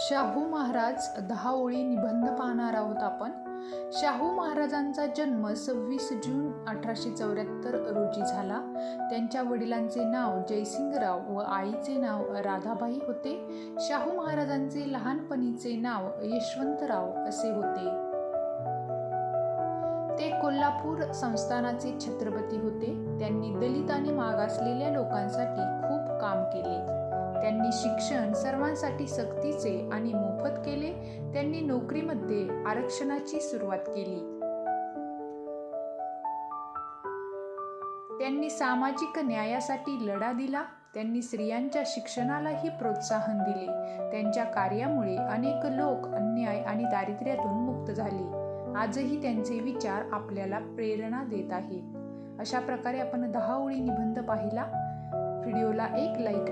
शाहू महाराज दहा ओळी निबंध पाहणार आहोत आपण. शाहू महाराजांचा जन्म सव्वीस जून अठराशे चौऱ्याहत्तर रोजी झाला. त्यांच्या वडिलांचे नाव जयसिंगराव व आईचे नाव राधाबाई होते. शाहू महाराजांचे लहानपणीचे नाव यशवंतराव असे होते. ते कोल्हापूर संस्थानाचे छत्रपती होते. त्यांनी दलित आणि मागासलेल्या लोकांसाठी खूप काम केले. त्यांनी शिक्षण सर्वांसाठी सक्तीचे आणि मोफत केले. त्यांनी नोकरीमध्ये आरक्षणाची सुरुवात केली. त्यांनी सामाजिक न्यायासाठी लढा दिला. त्यांनी स्त्रियांच्या शिक्षणालाही प्रोत्साहन दिले. त्यांच्या कार्यामुळे अनेक लोक अन्याय आणि दारिद्र्यातून मुक्त झाले. आजही त्यांचे विचार आपल्याला प्रेरणा देत आहेत. अशा प्रकारे आपण दहा ओळी निबंध पाहिला. व्हिडिओला एक लाईक